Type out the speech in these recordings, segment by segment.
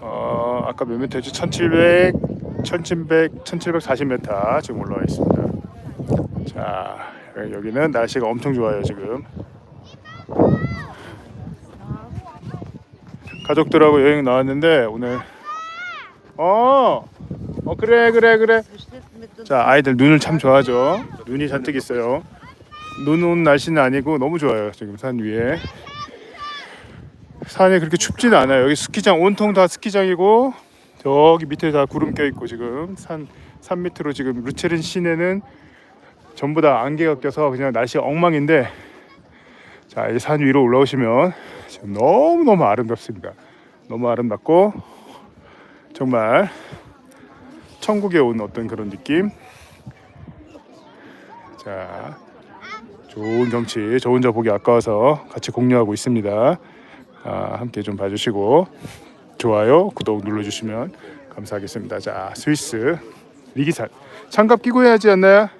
어, 아까 몇 미터였지? 1700, 1700, 1740m 지금 올라와 있습니다. 자, 여기는 날씨가 엄청 좋아요, 지금. 가족들하고 여행 나왔는데 오늘 어, 어 그래 그래 그래. 자, 아이들 눈을 참 좋아하죠. 눈이 잔뜩 있어요. 눈 온 날씨는 아니고 너무 좋아요. 지금 산 위에. 산이 그렇게 춥지는 않아요. 여기 스키장 온통 다 스키장이고 저기 밑에 다 구름 껴 있고 지금 산, 산 밑으로 지금 루체른 시내는 전부 다 안개가 껴서 그냥 날씨 엉망인데 자, 이 산 위로 올라오시면 지금 너무 너무 아름답습니다. 너무 아름답고 정말 천국에 온 어떤 그런 느낌. 자, 좋은 경치, 저 혼자 보기 아까워서 같이 공유하고 있습니다. 아, 함께 좀 봐주시고 좋아요, 구독 눌러주시면 감사하겠습니다. 자, 스위스 리기산 장갑 끼고 해야지 않나요?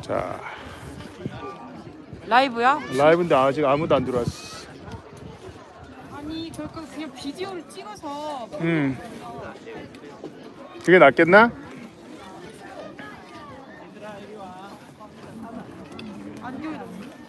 자, 라이브야? 라이브인데 아직 아무도 안 들어왔어. 아니 저거 그냥 비디오를 찍어서 음, 그게 낫겠나?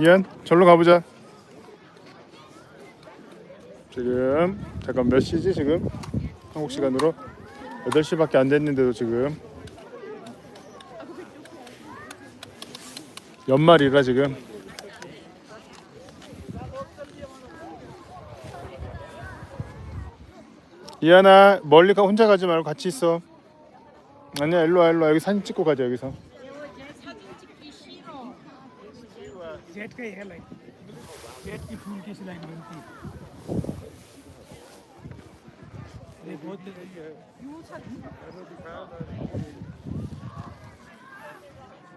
이안 절로 가보자. 지금 잠깐 몇 시지 지금? 한국 시간으로? 8시밖에 안 됐는데도 지금. 연말이라 지금. 이안아 멀리 가 혼자 가지 말고 같이 있어. 아니야 일로 와 일로 와. 여기 사진 찍고 가자 여기서 जेट का ही है line jet की फूल की सिलाई बनती है। ये बहुत